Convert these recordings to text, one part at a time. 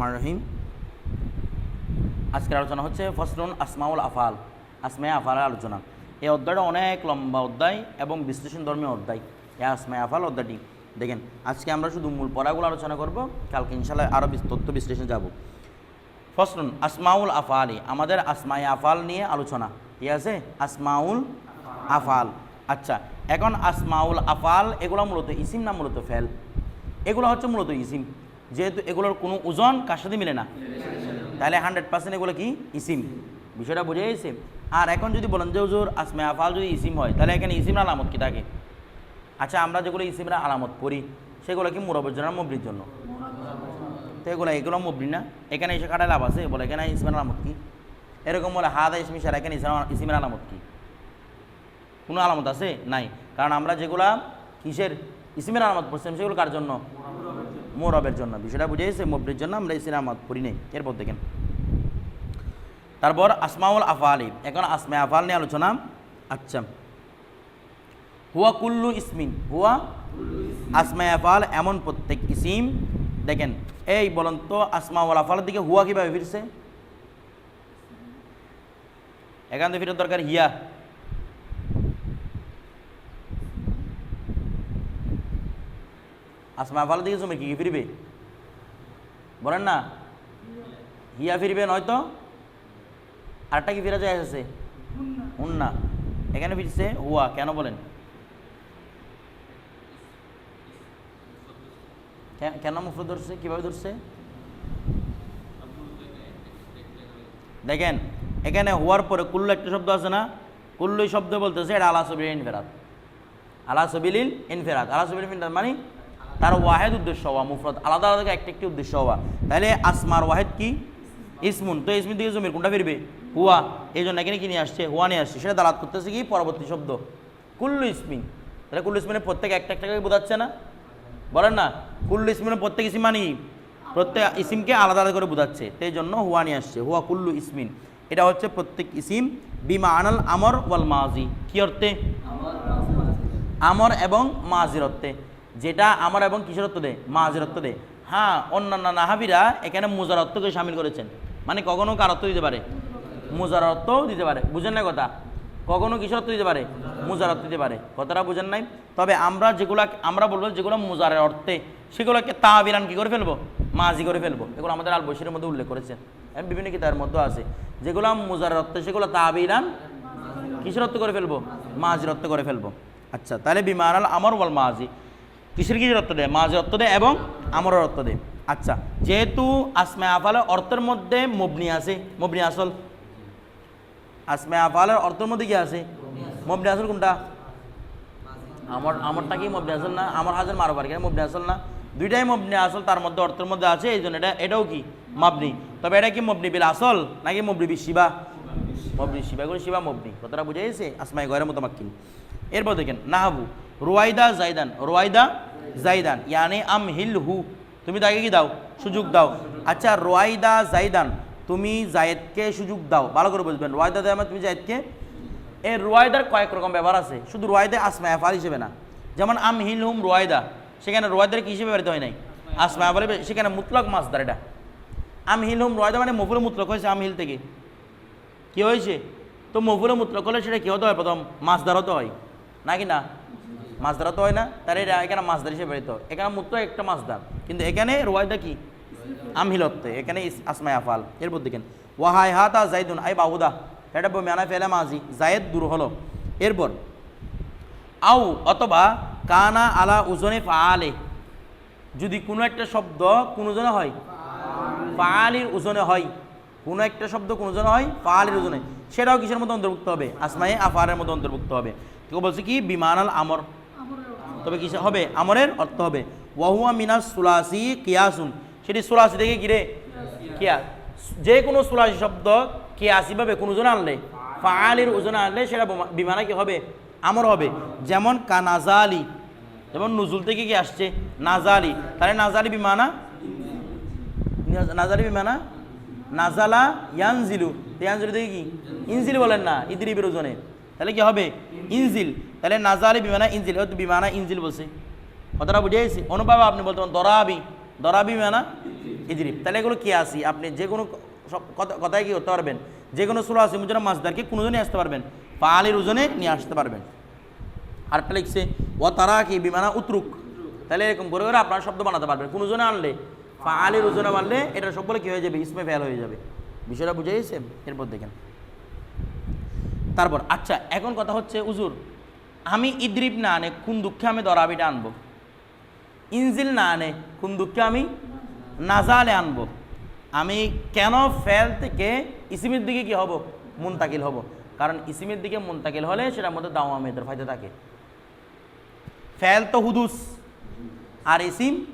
রহমান রহিম। আজকের আলোচনা হচ্ছে ফসলুন আসমাউল আফাল, আসমায় আফালের আলোচনা। এই অধ্যায়টা অনেক লম্বা অধ্যায় এবং বিশ্লেষণ ধর্মীয় অধ্যায়। এ আসমায় আফাল অধ্যায়টি। দেখেন, আজকে আমরা শুধু মূল পড়াগুলো আলোচনা করব, কালকে ইনশাল্লাহ আরও তথ্য বিশ্লেষণ যাব। ফসলুন আসমাউল আফালি, আমাদের আসমাই আফাল নিয়ে আলোচনা। ঠিক আছে? আসমাউল আফাল। আচ্ছা এখন আসমাউল আফাল, এগুলো মূলত ইসিম না মূলত ফেল? এগুলো হচ্ছে মূলত ইসিম। যেহেতু এগুলোর কোনো ওজন কার সাথে মিলে না? তাহলে হান্ড্রেড পার্সেন্ট এগুলো কি? ইসিম। বিষয়টা বুঝে গেছে? আর এখন যদি বলেন যে, হুজুর আসমে আফাল যদি ইসিম হয়, তাহলে এখানে ইসিম আলামত কি থাকে? আচ্ছা আমরা যেগুলো ইসিমরা আলামত করি সেগুলো কি মুরবের জন্য মুবরির জন্য? তো এগুলো এগুলো মুবরি না। এখানে এসে কাটায় লাভ আছে? বলে এখানে ইসমের আলামত কি? এরকম বলে, হাদা ইসমি সারা, এখানে ইসিমের আলামত কি? কোনো আলামত আছে? নাই। কারণ আমরা যেগুলা কিসের, ইসিমের আলামত পড়ছিলাম, সেগুলো কার জন্য? মোরবের জন্য। বিষয়টা বুঝে গেছে মুবরির জন্য আমরা ইসিমের আলামত পড়ি নেই। এরপর দেখেন। তারপর আসমাউল আফালি। এখন আসমা আফাল নিয়ে আলোচনা। আচ্ছা। হুয়া কুল্লু ইসমিন। হুয়া আসমা আফাল এমন প্রত্যেক ইসিম। দেখেন, এই বলেন তো আসমাউল আফালের দিকে হুয়া কীভাবে ফিরছে? এখান থেকে ফিরে দরকার হিয়া। আসমা আফালের দিকে জমি কি ফিরবে? বলেন না। হিয়া ফিরবে নয়তো? আরেকটা কি ফিরে যায় আছে হুন্না এখানে ফিরছে হুয়া, কেন বলেন? কেন মুফরদ ধরছে? কীভাবে ধরছে? দেখেন, এখানে হুয়ার পরে কুল্লু একটা শব্দ আছে না? কুল্লু শব্দ বলতেছে, এটা আলা সবিল ইনফেরাত। আলা সবিলিল ইনফেরাত। আলা সবিল ইনফেরাত মানে তার ওয়াহেদ উদ্দেশ্য হওয়া মুফরদ আলাদা আলাদা একটা একটি উদ্দেশ্য হওয়া। তাহলে আসমার ওয়াহেদ কি? ইসমুন। তো ইসমিন থেকে জমির কোনটা ফিরবে? হুয়া। এই জন্য এখানে কি নিয়ে আসছে? হুয়া নিয়ে আসছে। সেটা দালাত করতেছে কি? পরবর্তী শব্দ। কুল্লু ইসমিন। তাহলে কুল্লু ইসমিনের প্রত্যেক একটা একটা করে বোঝাচ্ছে না? বলেন না। কুল্লু ইসমিনের প্রত্যেক ইসিম মানি প্রত্যেক ইসিমকে আলাদা আলাদা করে বোঝাচ্ছে। সেই জন্য হুয়া নিয়ে আসছে। হুয়া কুল্লু ইসমিন। এটা হচ্ছে প্রত্যেক ইসিম বিমা আনাল আমর ওয়াল মাজি। কি অর্থে? আমর এবং মাজির অর্থে। যেটা আমার এবং কিসের অর্থ দেয়? মাজির অর্থ দেয়। হ্যাঁ অন্যান্য নাহাবিরা এখানে মুজার অর্থকে সামিল করেছেন। মানে কখনো কার অর্থ দিতে পারে? মুজার অর্থও দিতে পারে। বুঝেন না কথা? কখনো কিসের অর্থ দিতে পারে? মুজার অর্থ দিতে পারে। কথাটা বুঝেন নাই? তবে আমরা যেগুলো, আমরা বলব যেগুলো মুজারের অর্থে, সেগুলোকে তাবিরান কী করে ফেলব? মাজি করে ফেলব। এগুলো আমাদের আল বসিরের মধ্যে উল্লেখ করেছেন। বিভিন্ন কিতাবের মধ্যে আছে। যেগুলো মুজারের অর্থে সেগুলো তাবিরান কিসের অর্থ করে ফেলব? মাজির অর্থ করে ফেলব। আচ্ছা তাহলে বিমানাল আমর বল মাজি কিসের কিসের অর্থ দেয়? মাঝের অর্থ দেয় এবং আমরের অর্থ দেয়। আচ্ছা যেহেতু আসমে আফালের অর্থের মধ্যে মবনি আছে, মবনি আসল? আসমে আফালের অর্থের মধ্যে কি আছে? মবনি আসল কোনটা? আমার, আমারটা কি মবনি আসল না? আমার হাজার মারো পারি মবনি আসল না? দুইটাই মবনি আসল, তার মধ্যে অর্থের মধ্যে আছে, এই জন্য এটা, এটাও কি? মাবনি। তবে এটা কি মবনি বিল আসল নাকি মবনি বি শিবা? মবনি শিবা। করে শিবা, মবনি। কথাটা বুঝে গেছে? আসমাই গয়ের মতো মাক্কিন এরপর দেখেন, নাহাবু, রোয়াইদা জাইদান রোয়াইদা জাইদান, ইয়ানে আম হিল হু তুমি তাকে কি দাও? সুযোগ দাও। আচ্ছা রোয়াইদা জাইদান, তুমি জায়েদকে সুযোগ দাও। ভালো করে বুঝবেন, রোয়াইদা দেয় তুমি জায়েদকে? এই রোয়াইদার কয়েক রকম ব্যবহার আছে, শুধু রোয়াইদা আসমা আফাল হিসেবে না। যেমন আম হিল হুম রোয়াইদা, সেখানে রোয়াইদার কি হিসেবে ব্যবহৃত হয় নাই? আসমা আফাল সেখানে মুতলক মাছ মাছদার এটা। আম হিল হুম রোয়াইদা মানে মফুলে মুতলক হয়েছে আম হিল থেকে। কী হয়েছে? তো মফুলে মুতলক হলে সেটা কী হতে হয় প্রথম? মাছ ধরাতে হয়। নাকি না? মাছ ধরা তো হয় না তার এটা এখানে মাছদার হিসেবে ব্যবহৃত। এখানে মুত্র একটা মাছদার। কিন্তু এখানে রোয়াইদা কি? আমহিলত্তে এখানে আসমাই আফাল। এরপর দেখেন ওয়াহাই হাতা জাইদুন, আই বাহুদা এটা বমিয়ানা ফেলে মাজি জায়েদ দূর হলো। এরপর আউ অথবা কানা আলা উজনে ফালে যদি কোনো একটা শব্দ কোনো জনে হয় ফালির ওজনে হয়। কোনো একটা শব্দ কোনো জনে হয় ফালির ওজনে সেটাও কিসের মধ্যে অন্তর্ভুক্ত হবে? আসমাই আফারের মধ্যে অন্তর্ভুক্ত হবে। কেউ বলছে কি? বিমানাল আমর। তবে কিসে? হবে, আমরের অর্থ হবে। ওয়াহুয়া মিনাস সুলাসি কিয়াসুন। সেটি সুলাসি থেকে কিরে কিয়া। যে কোনো সুলাসি শব্দ কিয়াসিভাবে কোন জন আনলে ফালির ওজনে আনলে সেটা বোমা- বিমানা কি হবে? আমর হবে। যেমন কানাজালি। যেমন নজুল থেকে কি আসছে? নাজালি। তাহলে নাজালি বিমানা? নাজালি বিমানা? নাজালা ইয়ানজিলু। ইয়ানজিলু থেকে কি? ইনজিল বলেন না, ইদ্রিবের ওজনে। তাহলে কি হবে? ইনজিল। তাহলে নাজালি বিমানা ইনজিল। হয়তো বিমানা ইনজিল বলছে। কথাটা বুঝে গেছি? অনুভব আপনি বলতে পারেন দরাবি। দরাবি বিমানা ইজরিব তাহলে এগুলো কি আসি আপনি যে কোনো সব কথা- কথায় কি করতে পারবেন? যে কোনো সুলো আসি মুজরা মাছদারকে কোনো জনে আসতে পারবেন। ফালির ওজনে নিয়ে আসতে পারবেন। আরেকটা লিখছে ও তারা কি বিমানা উতরুক। তাহলে এরকম করে করে আপনার শব্দ বানাতে পারবেন। কোন ওজনে আনলে? ফালির ওজনে মানলে এটা সবগুলো কী হয়ে যাবে? ইসমে ফেল হয়ে যাবে। বিষয়টা বুঝে গেছে? এরপর দেখেন। তারপর আচ্ছা এখন কথা হচ্ছে উজুর আমি ইদ্রিব না আনে, কোন দুঃখে আমি দরাবিটা আনব? ইনজিল না আনে, কোন দুঃখে আমি নাজালে আনব? আমি কেন ফেল থেকে ইসিমের দিকে কি হব? মুনতাকিল হব। কারণ ইসিমের দিকে মুনতাকিল হলে সেটার মধ্যে দাওয়ামের ফায়দা থাকে। ফেল তো হুদুস, আর ইসিম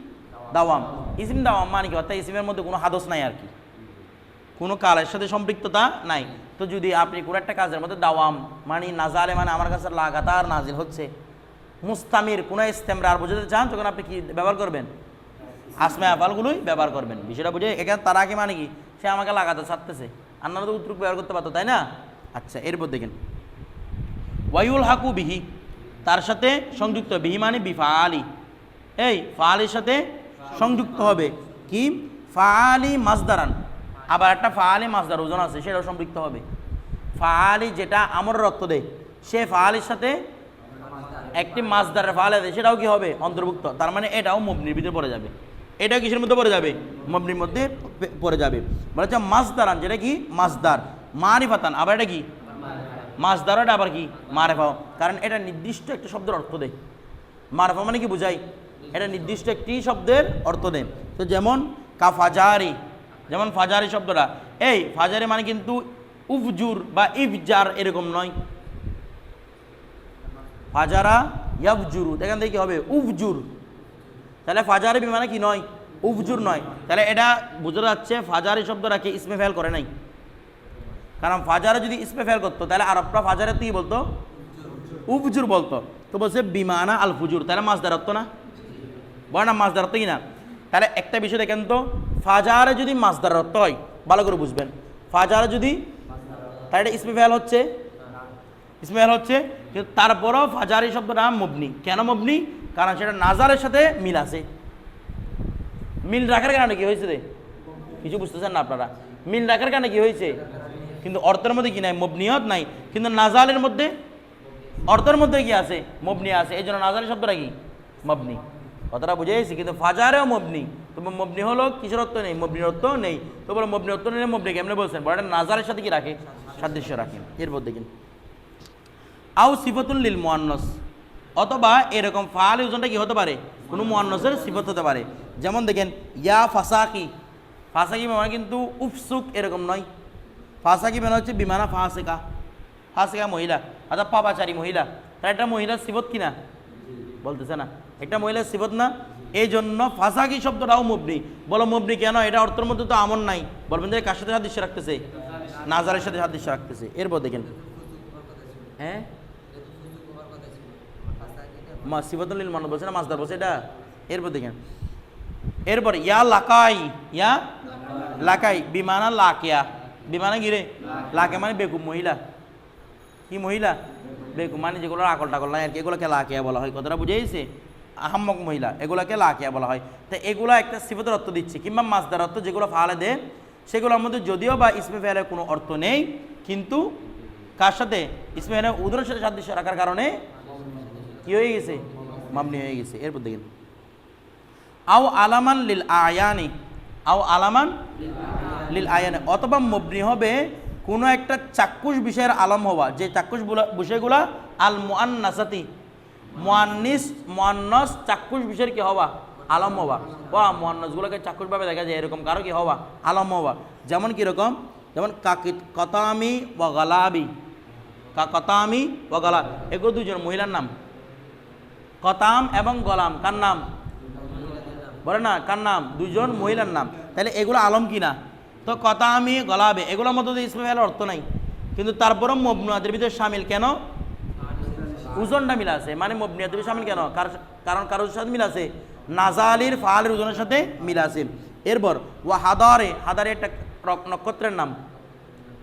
দাওয়াম। ইসিম দাওয়াম মানে কি? অর্থাৎ ইসিমের মধ্যে কোনো হাদস নাই আর কি। কোনো কালের সাথে সম্পৃক্ততা নাই। তো যদি আপনি কোনো একটা কাজের মধ্যে দাওয়াম মানে নাজালে মানে আমার কাছে লাগাতার নাজিল হচ্ছে, মুস্তামির কোনো ইস্তেমরার বোঝাতে চান, তখন আপনি কি ব্যবহার করবেন? আসমে আফালগুলোই ব্যবহার করবেন। বিষয়টা বুঝে এখানে তারা কি মানে কি? সে আমাকে লাগাতে ছাড়তেছে। আপনারা তো উত্তর ব্যবহার করতে পারতো, তাই না? আচ্ছা এরপর দেখেন। ওয়াইউল হাকু বিহি, তার সাথে সংযুক্ত বিহি মানে বিফালি এই ফালির সাথে সংযুক্ত হবে। কি? ফালি মাসদারান। আবার একটা ফালি মাসদার ওজন আছে, সেটাও সম্পৃক্ত হবে। ফাহালি যেটা আমর রক্ত দেয়, সে ফাহালির সাথে একটি মাছদারের ফালে দেয় সেটাও কি হবে? অন্তর্ভুক্ত। তার মানে এটাও মবনির ভিতরে পড়ে যাবে। এটাও কিসের মধ্যে পড়ে যাবে? মবনির মধ্যে পড়ে যাবে। বলে হচ্ছে মাছদারান, যেটা কি? মাছদার। মারিফাতান, আবার এটা কি? মাছদার এটা আবার কি? মারেফাও। কারণ এটা নির্দিষ্ট একটা শব্দের অর্থ দেয়। মারেফা মানে কি বুঝাই? এটা নির্দিষ্ট একটি শব্দের অর্থ দেয়। তো যেমন কা ফাজারি যেমন ফাজারি শব্দটা। এই ফাজারি মানে কিন্তু উফজুর বা ইফজার এরকম নয়। ফাজারা ইয়াবজুরু এখান থেকে কি হবে, উফজুর। তাহলে ফাজারি বিমানে কি নয়? উফজুর নয়। তাহলে এটা বোঝা যাচ্ছে ফাজারি শব্দটাকে ইসমে ফেল করে নাই। কারণ ফাজারে যদি ইসমে ফেল করতো, তাহলে আরবরা ফাজারে তুই বলতো? উফজুর বলতো। তো বলছে বিমানা আল ফুজুর তাহলে মাছ দাঁড়াতো না? বলে না মাছ দাঁড়াতো কি না? তাহলে একটা বিষয় দেখেন তো, ফাজারে যদি মাছ দাঁড়াতো হয়, ভালো করে বুঝবেন। ফাজারে যদি তাহলে এটা ইসমে ফেল হচ্ছে? ইসমাইল হচ্ছে, কিন্তু তারপরও ফাজারি শব্দটা মবনি। কেন মবনি? কারণ সেটা নাজারের সাথে মিল আছে। মিল রাখার কারণে কি হয়েছে রে? কিছু বুঝতেছেন না আপনারা? মিল রাখার কারণে কি হয়েছে? কিন্তু অর্থের মধ্যে কি নাই? মবনিয়ত নাই। কিন্তু নাজালের মধ্যে, অর্থের মধ্যে কি আছে? মবনি আছে। এই জন্য নাজালের শব্দটা কি? মবনি। কথাটা বুঝে গেছি কিন্তু ফাজারেও মবনি। তবে মবনি হলো কিসের অর্থ নেই? মবনির অর্থ নেই। তো বলো মবনি অর্থ নেই, মবনি কেমনে বলছেন? বড় নাজারের সাথে কি রাখে? সাদৃশ্য রাখে। এরপর দেখেন আও সিফতুল লিল মুয়ান্নস। অথবা এরকম ফাল ওজনটা কি হতে পারে? কোনো মুয়ান্নসের সিফত হতে পারে। যেমন দেখেন, ইয়া ফাসাকি। ফাসাকি মানে কিন্তু উফসুক এরকম নয়। ফাসাকি মানে হচ্ছে বিমানা ফাসেকা। ফাসেকা মহিলা। অর্থাৎ পাপাচারী মহিলা। তার একটা মহিলার সিফত কিনা? বলতেছে না। একটা মহিলার সিফত না এই জন্য ফাসাকি শব্দটাও মুবনি। বলো মুবনি কেন? এটা অর্থের মধ্যে তো আমন নাই। বলবেন যে কার সাথে সাদৃশ্য রাখতেছে? নাজারের সাথে সাদৃশ্য রাখতেছে। এরপর দেখেন। হ্যাঁ? মা সিফাতুল মানব বলছে না, মাছদার বলছে এটা? এরপর দেখেন। এরপর, ইয়া লাকাই ইয়া লাকাই, বিমানা লাকিয়া। বিমানা গিরে লাকে মানে বেকুব মহিলা। কি মহিলা? বেকুব মানে যেগুলো আকল টাকল নাই আর কি, এগুলোকে লাকিয়া বলা হয়। কথাটা বুঝেছে আহাম্মক মহিলা, এগুলাকে লাকিয়া বলা হয়। তো এগুলো একটা সিফতের অর্থ দিচ্ছে, কিংবা মাছদার অর্থ যেগুলো ফালে দেয় সেগুলোর মধ্যে যদিও বা ইসমে ফেলের কোনো অর্থ নেই, কিন্তু কার সাথে? ইসমে ফেলের উদরের সাথে সাদৃশ্য রাখার কারণে কী হয়ে গেছে? মামনি হয়ে গেছে। এরপর দেখেন। আও আলামান লিল আয়ানি, আও আলামান লিল আয়ানি, অথবা মবনি হবে কোনো একটা চাক্ষুষ বিষয়ের আলম হওয়া, যে চাক্ষুষ বিষয়গুলা আল মুআন্নাসাতি মুআন্নিস মুআন্নাস চাক্ষুষ বিষয়ের কি হওয়া? আলম হওয়া। বা মুআন্নাসগুলোকে চাক্ষুষভাবে দেখা যায়, এরকম কারও কি হওয়া? আলম হওয়া। যেমন কীরকম যেমন কাকিত কতামি বা গলাবি। কতামি বা গলা এগুলো দুজন মহিলার নাম। কতাম এবং গলাম, কার নাম? বলে না, কার নাম? দুজন মহিলার নাম। তাহলে এগুলো আলম কিনা তো কতামি, গলাবে, এগুলোর মধ্যে ইসমাইল অর্থ নাই। কিন্তু তারপরও মবনুয়াদের ভিতরে সামিল কেন? ওজনটা মিল আছে। মানে মবনিয়াতের ভিতরে সামিল কেন? কার- কারণ কারোর সাথে মিল আছে। নাজালির ফালের ওজনের সাথে মিল আছে। এরপর ও হাদারে হাদারে একটা নক্ষত্রের নাম।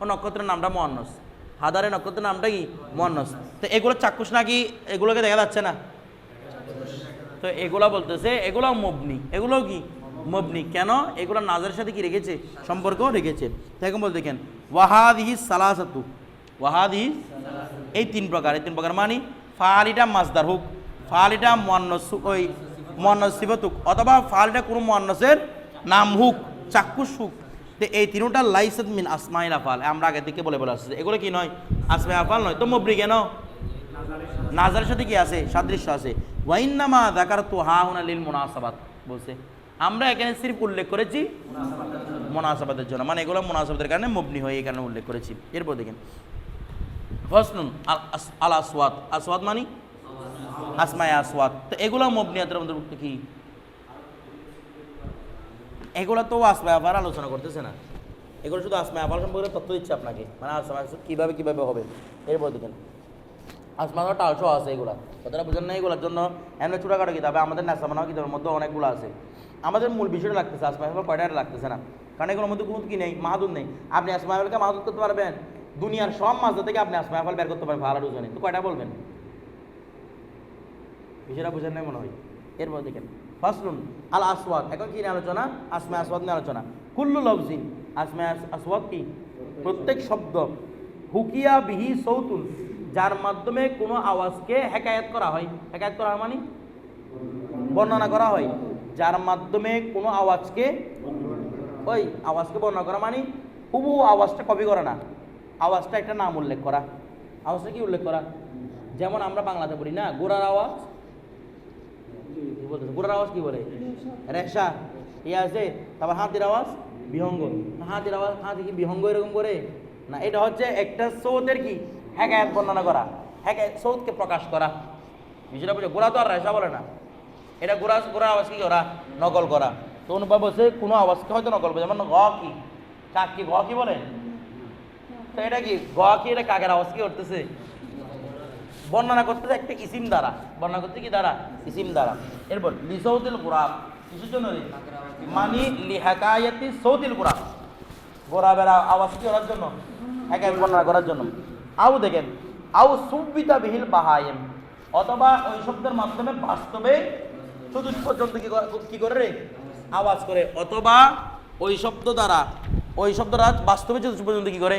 ও নক্ষত্রের নামটা মহান্নস হাদারে নক্ষত্রের নামটা কি? মহান্নস তো এগুলো চাক্ষুষ নাকি এগুলোকে দেখা যাচ্ছে না? তো এগুলা বলতেছে, এগুলো মবনি। এগুলো কি? মবনি। কেন? এগুলো নাজের সাথে কি রেখেছে? সম্পর্ক রেখেছে। তাই এখন বল দেখেন, ওয়াহাদিহি সালাসাতু। ওয়াহাদিহি, এই তিন প্রকার। এই তিন প্রকার মানে ফালিটা মাসদার হুক, ফালিটা মোয়ান্নস, ওই মোয়ান্নস সিবতুক অথবা ফালিটা কোনো মোয়ান্নসের নাম হুক, চাক্ষুষ হুক। তো এই তিনটা লাইসাত মিন আসমাইল আফাল। আমরা আগে থেকে বলে বলে আসছি এগুলো কি নয়? আসমাই আফাল নয়। তো মবরি কেন? নাজারের সাথে কি আছে? সাদৃশ্য আছে। ওয়াইন্নামা দেখার তো হা হুনা লিল মোনাসাবাত বলছে। আমরা এখানে সির্ফ উল্লেখ করেছি মোনাসাবাদের জন্য। মানে এগুলো মোনাসাবাদের কারণে মবনি হয়ে এই কারণে উল্লেখ করেছি। এরপর দেখেন। ফার্স্ট নুন আল, আস- আল আসওয়াত আসওয়াত মানি? আসমায় আসওয়াত তো এগুলো মবনিয়াতের অন্তর্ভুক্ত কি? এগুলো তো আসমায় আবার আলোচনা করতেছে না। এগুলো শুধু আসমায় আবার সম্পর্কে তথ্য দিচ্ছে আপনাকে। মানে আসমায় কীভাবে কীভাবে হবে? এরপর দেখেন। আসমানো টালসও আছে এগুলা। কথাটা বুঝেন না এগুলোর জন্য। এমনি ছোটোখাটো কিতাবে আমাদের নাসামানাও কিতাবের মধ্যে অনেকগুলো আছে। আমাদের মূল বিষয়টা লাগতেছে আসমা ইফাল কয়টা লাগতেছে না। কারণ এগুলোর মধ্যে কোনো কি নেই? মাহাদুর নেই। আপনি আসমা ইফালকে মাহাদুর করতে পারবেন? দুনিয়ার সব মাঝে থেকে আপনি আসমা ইফাল বের করতে পারবেন ভালো দুজনে তো কয়টা বলবেন? বিষয়টা বুঝেন নাই মনে হয়। এরপর দেখেন, ফাসলুন আল আসওয়াদ এখন কি আলোচনা? আসমা আসওয়াদ নিয়ে আলোচনা। কুল্লু লফজিন আসমা আসওয়াদ কি? প্রত্যেক শব্দ। হুকিয়া বিহি সৌতুন। যার মাধ্যমে কোনো আওয়াজকে হেকায়াত করা হয়। হেকায়াত করা হয় মানে? বর্ণনা করা হয়। যার মাধ্যমে কোনো আওয়াজকে, ওই আওয়াজকে বর্ণনা করা মানে? হুবু আওয়াজটা কপি করা না। আওয়াজটা একটা নাম উল্লেখ করা। আওয়াজটা কি উল্লেখ করা? যেমন আমরা বাংলাতে বলি না গোড়ার আওয়াজ? গোড়ার আওয়াজ কি বলে? রেশা। ইয়ে আছে তারপর হাতির আওয়াজ? বিহঙ্গ। হাতির আওয়াজ, হাতি কি বিহঙ্গ এরকম করে? না, এটা হচ্ছে একটা সৌতের কি? হ্যাকায়াত বর্ণনা করা। হ্যাকায়াত সৌতকে প্রকাশ করা। বিষয়টা বুঝে গোড়া তো আর রেশা বলে না। এটা গোড়া গোড়ার আওয়াজ কি করা? নকল করা। তো অনুভব বলছে কোনো আওয়াজকে হয়তো নকল করে যেমন গ কি? কাক কি গ কি বলে? তো এটা কি গ কি এটা কাকের আওয়াজ? কি করতেছে? বর্ণনা করতেছে একটা ইসিম দ্বারা। বর্ণনা করতে কি দ্বারা? ইসিম দ্বারা। এরপর লিসৌতিল গোরাব কিসের জন্য মানি লিহাকায়াতি সৌতিল গোরাব গোরাবের আওয়াজ কি করার জন্য? একা বর্ণনা করার জন্য। আউ দেখেন আউ সুবিতা বিহিল বাহায়েম। অথবা ওই শব্দের মাধ্যমে বাস্তবে চতুর্থ পর্যন্ত কি করে রে? আওয়াজ করে। অথবা ওই শব্দ দ্বারা, ওই শব্দ দ্বারা বাস্তবে চতুর্থ পর্যন্ত কি করে?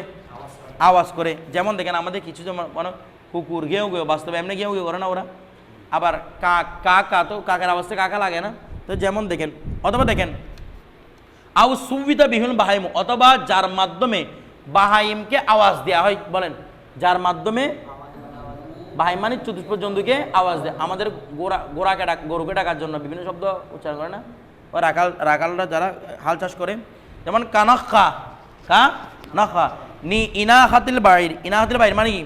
আওয়াজ করে। যেমন দেখেন আমাদের কিছু যেমন মানে কুকুর ঘেউ ঘেউ, বাস্তবে এমনি ঘেউ ঘেউ করে না ওরা। আবার কাক কাকা তো কাকের আওয়াজটা কাকা লাগে না। তো যেমন দেখেন, অথবা দেখেন আউ সুবিধা বিহীন বাহাইম, অথবা যার মাধ্যমে বাহাইমকে আওয়াজ দেওয়া হয়, বলেন, যার মাধ্যমে বাহাইম মানে চতুর্থ জন্তুকে আওয়াজ দেয়। আমাদের গোড়া গোড়াকে ডাক, গরুকে ডাকার জন্য বিভিন্ন শব্দ উচ্চারণ করে না। ও রাখাল, রাখালরা যারা হাল চাষ করে, যেমন কানখা কা নখা নি ইনা বাইর। ইনা বাইর মানে কি?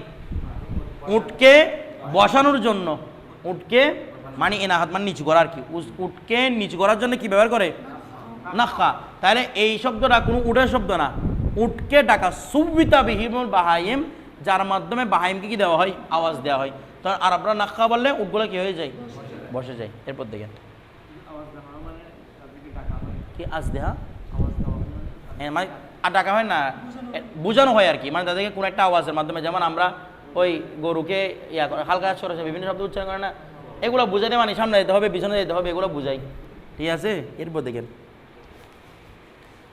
উটকে বসানোর জন্য। উটকে মানে এনা হাত মানে নিচু করা আর কি। উটকে নিচু করার জন্য কি ব্যবহার করে? নাখা। তাহলে এই শব্দটা কোনো উটের শব্দ না। উটকে ডাকা সুবিতা বিহিমুল বাহাইম, যার মাধ্যমে বাহাইমকে কি দেওয়া হয়? আওয়াজ দেওয়া হয়। তখন আর আপনারা নাখা বললে উটগুলো কি হয়ে যায়? বসে যায়। এরপর দেখেন। কি আজ দেহা হ্যাঁ মানে আর ডাকা হয় না, বোঝানো হয় আর কি। মানে তাদেরকে কোনো একটা আওয়াজের মাধ্যমে, যেমন আমরা ওই গরুকে ইয়া করে, হালকা সরাসরি বিভিন্ন শব্দ উচ্চারণ করে না, এগুলো বুঝাতে মানে সামনে যেতে হবে, পিছনে যেতে হবে, এগুলো বুঝাই। ঠিক আছে? এরপর দেখেন।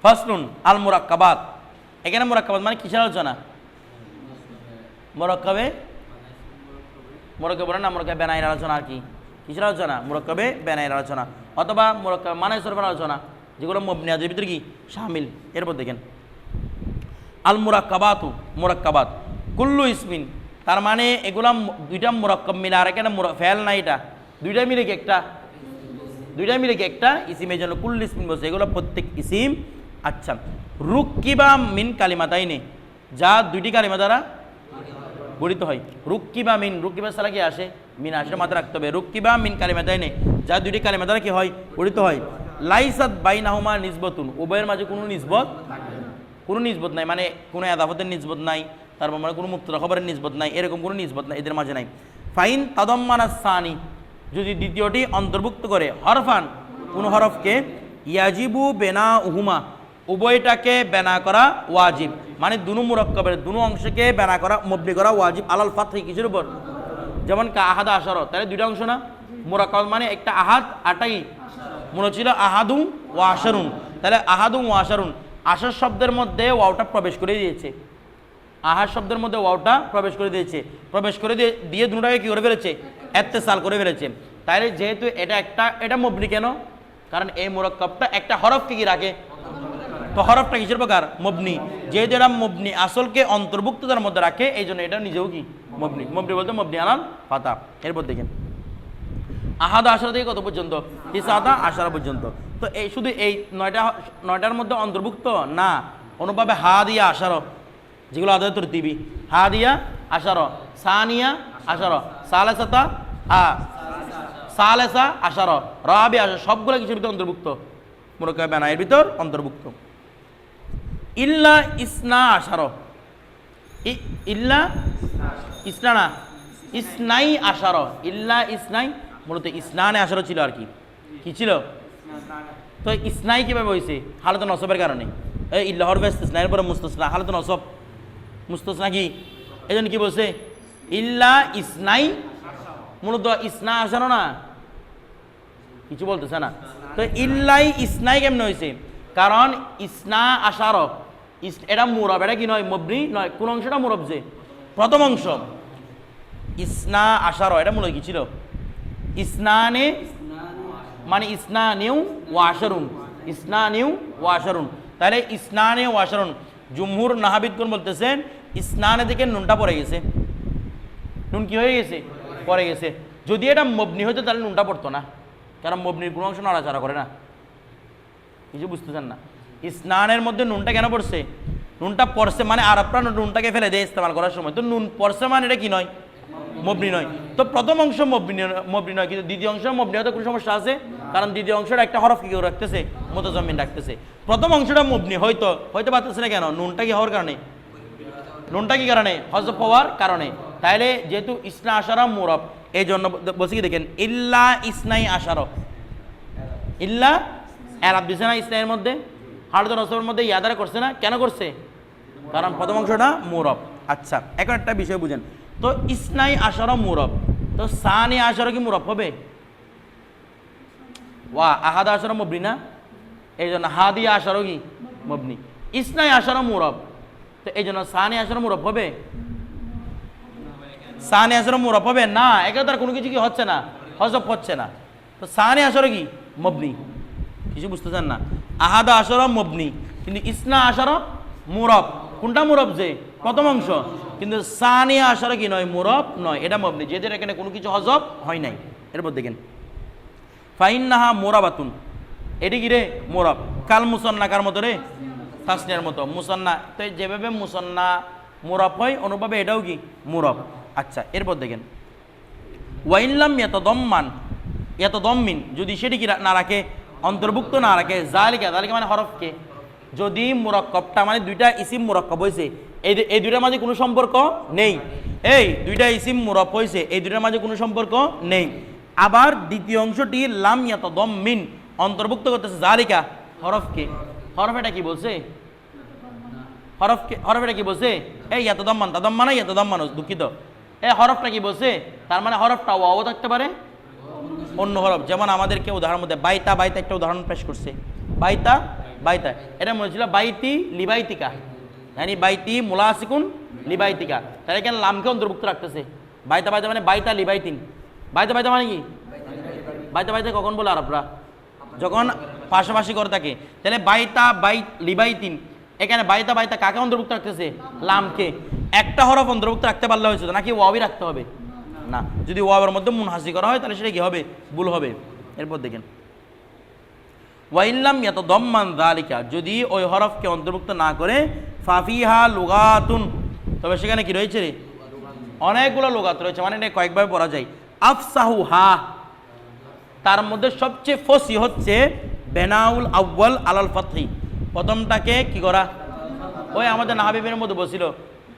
ফার্স্ট নুন, আল মোরাক্কাবাত। এখানে মোরাক্কাবাদ মানে কিসের আলোচনা? মোরাক্কাবে? মোরক্কাবে না, মোরক্কাবে বেনাইয়ের আলোচনা আর কি। কিসের আলোচনা? মোরক্কাবে বেনাইয়ের আলোচনা। অথবা মোরক্কাবে মানে সরবের আলোচনা, যেগুলো মবনিয়াদের ভিতরে কি? সামিল এরপর দেখেন। আল মুরাক্কাবাতু। মুরাক্কাবাত কুল্লু ইসমিন, তার মানে এগুলা দুইটা মুরাক্কাব মিলে আর মুরা- ফেল না এটা। দুইটা মিলে কি একটা? দুইটা মিলে কি একটা? ইসিমের জন্য কুল্লু ইসমিন বলছে, এগুলো প্রত্যেক ইসিম আচ্ছা। রুক্কিবা মিন কালিমা তাই নে যা দুইটি কালিমা দ্বারা গঠিত হয়। রুক্কিবা মিন, রুক্কিবা সালা কি আসে? মিন আসে, মাথায় রাখতে হবে। রুক্কিবা মিন কালিমা তাই নে যা দুইটি কালিমা দ্বারা কি হয়? গঠিত হয়। লাইসাত বাইনাহুমা নিসবতুন, উভয়ের মাঝে কোনো নিসবত কোনো নিসবত নাই মানে কোনো আদাফতের নিসবত নাই, তারপর মানে কোনো মুক্ত খবরের নিসবত নাই, এরকম কোনো নিসবত নাই এদের মাঝে নাই। ফাইন তাদম্মানা সানি, যদি দ্বিতীয়টি অন্তর্ভুক্ত করে, হরফান, কোন হরফকে, ইয়াজিবু বেনা উহুমা, উভয়টাকে বেনা করা ওয়াজিব মানে দুনু মুরক্কবের, দুনু অংশকে বেনা করা, মবনি করা ওয়াজিব, আলাল ফাতহি কিছুর উপর? যেমন কা আহাদা আশার, তাহলে দুইটা অংশ না? মুরাক্কাব মানে একটা আহাদ, আটাই। মনে ছিল আহাদু ও আশারুন। তাহলে আহাদু ও আশার শব্দের মধ্যে ওয়াওটা প্রবেশ করে দিয়েছে। আহার শব্দের মধ্যে ওয়াওটা প্রবেশ করে দিয়েছে। প্রবেশ করে দিয়ে দিয়ে দুটাকে কী করে ফেলেছে? এত্তে সাল করে ফেলেছে। তাহলে যেহেতু এটা একটা, এটা মবনি কেন? কারণ এই মোরক্কবটা একটা হরফকে কি রাখে? তো হরফটা কিসের প্রকার? মবনি। যেহেতু এটা মবনি, আসলকে অন্তর্ভুক্ত তার মধ্যে রাখে এই জন্য এটা নিজেও কি? মবনি। মবনি বলতে মবনি আনাল পাতা এরপর দেখেন। আহাদা আশারা থেকে কত পর্যন্ত? তিসাদা আশারা পর্যন্ত। তো এই শুধু এই নয়টা, নয়টার মধ্যে অন্তর্ভুক্ত? না। অনুভাবে হা দিয়া আশারো, যেগুলো আদায় তরতিবি হা দিয়া আশারো, সানিয়া আশারো, সালেসাতা আ, সালেসা আশারো, রাবি আশা সবগুলো কিছুর ভিতরে অন্তর্ভুক্ত? মোরক্কা বেনায়ের ভিতর অন্তর্ভুক্ত। ইল্লা ইসনা আশারো। ইল্লা ইসনা না, ইসনাই আশারো। ইল্লা ইসনাই মূলত ইসনানে আশারো ছিল আর কি। কি ছিল? তো ইসনাই কীভাবে হয়েছে হালত নসবের কারণে। এই ইল্লাহর ব্যস্ত ইসনাইয়ের পরে মুস্তসনা, হালত নসব। মুস্তসনা কি? এই জন্য কি বলছে? ইল্লা ইসনাই, মূলত ইসনা আসানো না। কিছু বলতেছে না। তো ইল্লাই ইসনাই কেমন হয়েছে কারণ ইসনা ইস এটা মুরব, এটা কি নয়? মবনি নয়। কোন অংশটা মুরব যে? প্রথম অংশ। ইসনা আশার এটা মূলত কি ছিল? ইসনানে মানে ইসনা নিউ ওয়াশারুন ইসনা নিউ ওয়াশারুন। তাহলে ইসনানে ওয়াশারুন। জুমহুর নাহাবিদগুন বলতেছেন, ইসনানে থেকে নুনটা পড়ে গেছে। নুন কি হয়ে গেছে? পড়ে গেছে। যদি এটা মবনি হতো তাহলে নুনটা পড়তো না। কারণ মবনির কোনো অংশ নড়াচড়া করে না। কিছু বুঝতেছেন না? স্নানের মধ্যে নুনটা কেন পড়ছে? নুনটা পড়ছে মানে আরবরা নুনটাকে ফেলে দেয় ইস্তেমাল করার সময়। তো নুন পড়ছে মানে এটা কি নয়? মবনি নয়। তো প্রথম অংশ মবনি মবনি নয়, কিন্তু দ্বিতীয় অংশ মবনি হতে কোনো সমস্যা আছে? কারণ দ্বিতীয় অংশটা একটা হরফ কি রাখতেছে? মোতজমিন রাখতেছে। প্রথম অংশটা মবনি, হয়তো হয়তো পারতেছে না কেন? নুনটা কি হওয়ার কারণে? নুনটা কি কারণে? হজব হওয়ার কারণে। তাইলে যেহেতু ইসনা আশারা মুরব এই জন্য বলছি কি দেখেন, ইল্লা ইসনাই আশার। ইল্লা এরাব দিছে না ইসনাইয়ের মধ্যে? হারদ রসবের মধ্যে ইয়াদারা করছে না? কেন করছে? কারণ প্রথম অংশটা মুরব। আচ্ছা এখন একটা বিষয় বুঝেন। তো ইসনাই আশারা মুরব। তো সানি আশারা কি মুরব হবে? ওয়া, আহাদা আশারা মবনি না? এই জন্য হাদি আশারও কি? মবনি। ইসনাই আশারা মুরব। তো এই জন্য সানি আশারা মুরব হবে? সানি আসরে মুরব হবে? না, একে তার কোনো কিছু কি হচ্ছে না, হজব হচ্ছে না। তো সানি আসরে কি? মবনি। কিছু বুঝতে চান না? আহাদা আসর মবনি। কিন্তু ইসনা আসর মুরব। কোনটা মুরব যে? প্রথম অংশ। কিন্তু সানি আসর কি নয়, মুরব নয়। এটা মবনি। যেদের এখানে কোনো কিছু হজব হয় নাই। এরপর দেখেন। ফাইন্নাহা মোরাবাতুন। এটি কি রে? মোরব। কাল মুসন্না কার মতো রে? তাসনিয়ার মতো। মুসন্না। তো যেভাবে মুসন্না মুরব হয়, অনুভাবে এটাও কি? মুরব। আচ্ছা এরপর দেখেন। ওয়াইনলাম এত দম্মান এত দম্মিন যদি সেটি কি না রাখে, অন্তর্ভুক্ত না রাখে জালিকা জালিকা মানে হরফকে। যদি মুরক্কবটা মানে দুইটা ইসিম মুরক্কব হয়েছে এই দুইটার মাঝে কোনো সম্পর্ক নেই। এই দুইটা ইসিম মুরব হয়েছে এই দুইটার মাঝে কোনো সম্পর্ক নেই। আবার দ্বিতীয় অংশটি লাম এত দম্মিন অন্তর্ভুক্ত করতেছে জালিকা হরফকে হরফ এটা কি বলছে? হরফকে হরফ এটা কি বলছে? এই এত দম্মান তা দম্মান এত দম্মান দুঃখিত। এই হরফটা কি বলছে? তার মানে হরফটা ওয়াও থাকতে পারে। অন্য হরফ, যেমন আমাদেরকে উদাহরণ মধ্যে বাইতা বাইতা একটা উদাহরণ পেশ করছে। বাইতা বাইতা। এটা মনে ছিল বাইতি লিবাইতিকা। মানে বাইতি মোলা মুলাসিকুন লিবাইতিকা তাহলে এখানে লামকে অন্তর্ভুক্ত রাখতেছে বাইতা বাইতা মানে বাইতা লিবাইতিন বাইতা বাইতা মানে কি বাইতা বাইতা কখন বলে আরবরা যখন পাশাপাশি করে থাকে তাহলে বাইতা বাই লিবাইতিন এখানে বাইতা বাইতা কাকে অন্তর্ভুক্ত রাখতেছে লামকে একটা হরফ অন্তর্ভুক্ত রাখতে পারলে হয়েছে নাকি ওয়াবি রাখতে হবে না যদি ওয়াবের মধ্যে মুনহাসি করা হয়, তাহলে সেটা কি হবে, ভুল হবে। এরপর দেখেন। ওয়াইল্লাম এত দম্মান দালিকা যদি ওই হরফকে অন্তর্ভুক্ত না করে, ফাফিহা লুগাতুন, তবে সেখানে কি রয়েছে রে? অনেকগুলো লোগাত রয়েছে মানে এটা কয়েকভাবে পড়া যায়। আফসাহু হা, তার মধ্যে সবচেয়ে ফসি হচ্ছে বেনাউল আউ্বাল আলাল ফাতহি। প্রথমটাকে কি করা? ওই আমাদের নাহাবিবের মধ্যে বসিল।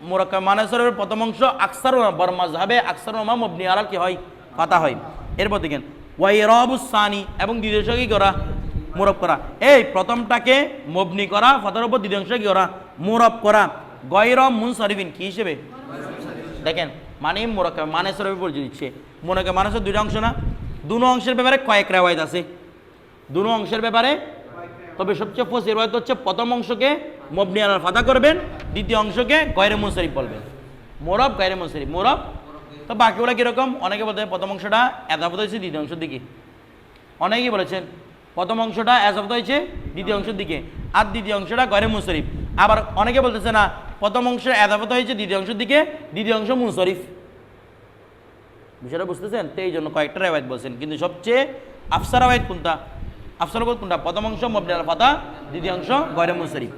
মোরাক্কা মানেসরের প্রথম অংশ আকসার বরমাজহাবে আকসার ওমা মবনি আলাল কি হয়? পাতা হয়। এরপর দেখেন ওয়াইরবুসানি এবং দ্বিতীয় কি করা? মুরব করা। এই প্রথমটাকে মবনি করা ফাতার উপর দ্বিতীয় অংশ কি করা? মুরব করা। গয়র মুনসরিফিন কি হিসেবে? দেখেন মানে মোরক্কা মানেসরের উপর দিচ্ছে। করেন মানুষের দুইটা অংশ না? দুনো অংশের ব্যাপারে কয়েক রেওয়ায়ত আছে। দুনো অংশের ব্যাপারে তবে সবচেয়ে ফসির রয়েত হচ্ছে প্রথম অংশকে মবনি আলার ফাদা করবেন, দ্বিতীয় অংশকে গয়রে মুনসারিফ বলবেন। মোরব গয়রে মুনসারিফ মোরব। তো বাকিগুলো কীরকম? অনেকে বলতে প্রথম অংশটা এদাফত হয়েছে, দ্বিতীয় অংশের দিকে অনেকেই বলেছেন প্রথম অংশটা এজাফত হয়েছে, দ্বিতীয় অংশের দিকে। আর দ্বিতীয় অংশটা গয়রে মুনসারিফ। আবার অনেকে বলতেছে না, প্রথম অংশ এজাফত হয়েছে, দ্বিতীয় অংশের দিকে, দ্বিতীয় অংশ মুনসারিফ। বিষয়টা বুঝতেছেন? তো এই জন্য কয়েকটা রেওয়ায়ত বলছেন। কিন্তু সবচেয়ে আফসার রেওয়ায়ত কোনটা? আফসার রেওয়ায়ত কোনটা? প্রথম অংশ মবনি আল ফাতা, দ্বিতীয় অংশ গয়রে মুনসারিফ।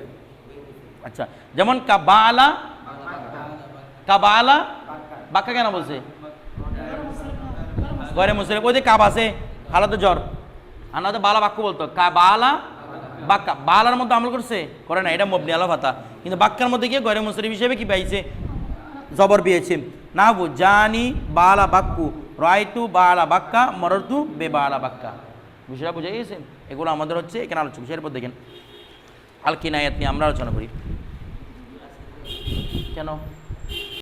আচ্ছা যেমন কাবালা কাবালা, বাক্কা কেন বলছে? গয়রে মুনসারিফ। ওই যে কাব আছে, হালাতে জ্বর। আনাতে বালা বাক্য বলতো, কা বালা বাক্কা। বালার মধ্যে আমল করছে? করে না, এটা মবনি আলা ফাতা। কিন্তু বাক্কার মধ্যে গিয়ে গয়রে মুনসারিফ হিসেবে কি পাইছে? জবর পেয়েছে। নাবু জানি বালা বাক্কু রায়তু বালা বাক্কা মরতু বে বালা বাক্কা। বিষয়টা বুঝে গেছে? এগুলো আমাদের হচ্ছে এখানে আলোচনা। বিষয়ের পর দেখেন। আল কিনায়াত নিয়ে আমরা আলোচনা করি। কেন?